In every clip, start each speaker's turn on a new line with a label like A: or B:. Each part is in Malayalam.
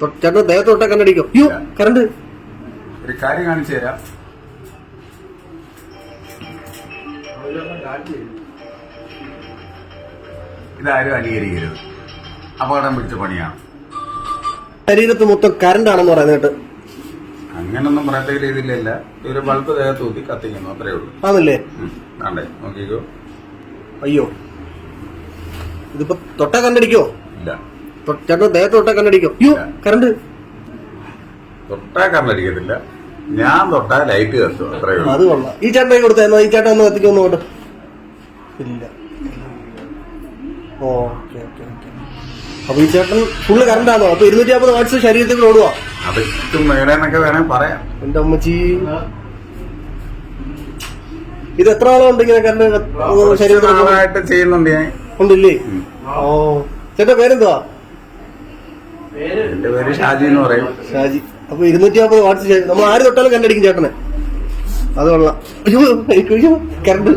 A: ചേട്ടൻ ദേഹത്ത് തൊട്ടാ കണ്ണടിക്കോ. അയ്യോ കറണ്ട്
B: ഒരു കാര്യം കാണിച്ചു തരാം. ഇതാരും അനുകരിക്കരുത് അപകടം പിടിച്ച പണിയാണ്.
A: ശരീരത്ത് മൊത്തം കറണ്ട് ആണെന്ന് പറയുന്നത് കേട്ട്.
B: അങ്ങനൊന്നും പറയത്തക്ക രീതിയിലല്ല. ഒരു ബൾബ് ദേഹത്ത് ഊത്തി കത്തിക്കുന്നു അത്രേ ഉള്ളൂ.
A: ആണല്ലേ.
B: ആണ്ടേ നോക്കിക്കോ.
A: അയ്യോ. ഇതിപ്പോ തൊട്ടാ കണ്ടടിക്കോ
B: ഇല്ല.
A: ചേട്ടൻ ദേഹത്ത് തൊട്ടാ കണ്ണടിക്കും. അയ്യോ. കറണ്ട്
B: തൊട്ടാ കണ്ണടിക്കത്തില്ല. ഞാൻ തൊട്ടാ ലൈറ്റ് കത്തും അത്രേ ഉള്ളൂ.
A: അത് കൊള്ളാം. ഈ ചേട്ടൻ കൊടുത്തായിരുന്നോ ഈ ചേട്ടൻ ഒന്ന് കത്തിക്കൊന്നു കേട്ടോ ഇല്ല. Okay okay okay. അപ്പൊ ഈ ചേട്ടൻ ഫുള്ള് കറണ്ട് ആണോ അപ്പൊ ഇരുന്നൂറ്റി അമ്പത് വാട്സ് ശരീരത്തിൽ ഓടുവാ?
B: അത് ഇട്ടും മേലെന്നൊക്കെ വേണേ പറയാം.
A: എന്റെ അമ്മച്ചി. ഇത് എത്ര ആളുണ്ട് ഇങ്ങനെ കറണ്ട് ശരീരത്തിൽ കൂടെ?
B: നാളായിട്ട് ചെയ്യുന്നുണ്ട് ഞാൻ.
A: ഉണ്ടല്ലേ. ഓ. ചേട്ടാ പേരെന്തുവാ?
B: എന്റെ പേര് ഷാജി എന്ന് പറയും.
A: ഷാജി. അപ്പൊ ഇരുന്നൂറ്റി അമ്പത് വാട്സ് നമ്മൾ ആര് തൊട്ടാലും കണ്ടടിക്കും ചേട്ടനെ. അത് കൊള്ളാം. കറണ്ട്.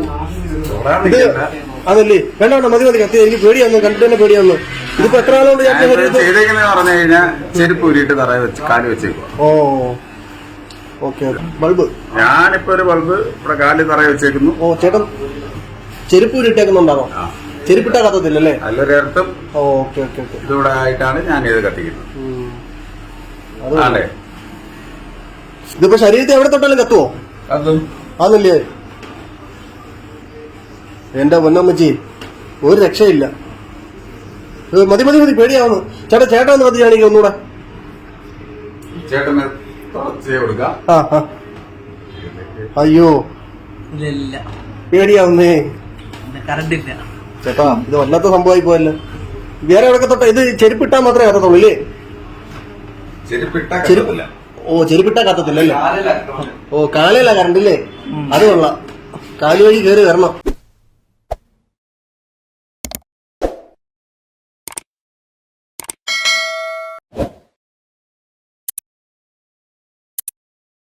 A: അതല്ലേ? വേണ്ട വേണ്ട മതി മതി. കത്തി എനിക്ക് പേടിയാന്ന് കണ്ടിട്ട് തന്നെ പേടിയാന്ന്. ഇതിപ്പോ എത്ര
B: ചെയ്തേക്കുന്നത് പറഞ്ഞു കഴിഞ്ഞാൽ ചെരുപ്പ് വെച്ച് കാൽ
A: ഓ. Okay okay. ബൾബ്.
B: ഞാനിപ്പോ ഒരു ബൾബ് ഇവിടെ കാലിൽ തറയെ വെച്ചേക്കുന്നു.
A: ഓ ചേട്ടൻ ചെരുപ്പ് ഇട്ടേക്കുന്നുണ്ടാണോ
B: ആ.
A: ചെരുപ്പിട്ടാ കത്തത്തില്ലല്ലേ ഓ ഓക്കെ ഓക്കെ ഓക്കെ.
B: ഇതോടെ ആയിട്ടാണ് ഞാൻ ഇത് കത്തിക്കുന്നത്. ആണ്ടേ
A: ഇതിപ്പോ ശരീരത്തിൽ എവിടെ തൊട്ടാലും കത്തുവോ? അതല്ലേ? എന്റെ പൊന്നമ്മച്ചി ഒരു രക്ഷയില്ല. മതി മതി മതി പേടിയാവുന്നു. ചേട്ടാ ചേട്ടാ ഒന്ന് മതി കാണിക്കും ഒന്നുകൂടെ.
B: ചേട്ടന്
A: അയ്യോ. പേടിയാവുന്നേ.
C: കറണ്ട് ഇല്ല.
A: ചേട്ടാ ഇത് വല്ലാത്ത സംഭവമായി പോയല്ലോ. വേറെ എവിടെ തൊട്ടാ? ഇത് ചെരുപ്പിട്ടാ മാത്രമേ കത്തത്തുള്ളൂ ഇല്ലേ?
B: ചെരുപ്പിട്ട
A: ഓ ചെരുപ്പിട്ടാ കത്തത്തില്ലല്ലേ ഓ കാലയിലാ കറണ്ട് ഇല്ലേ? അത് കൊള്ളാം. കാലുവഴി കയറി വരണം.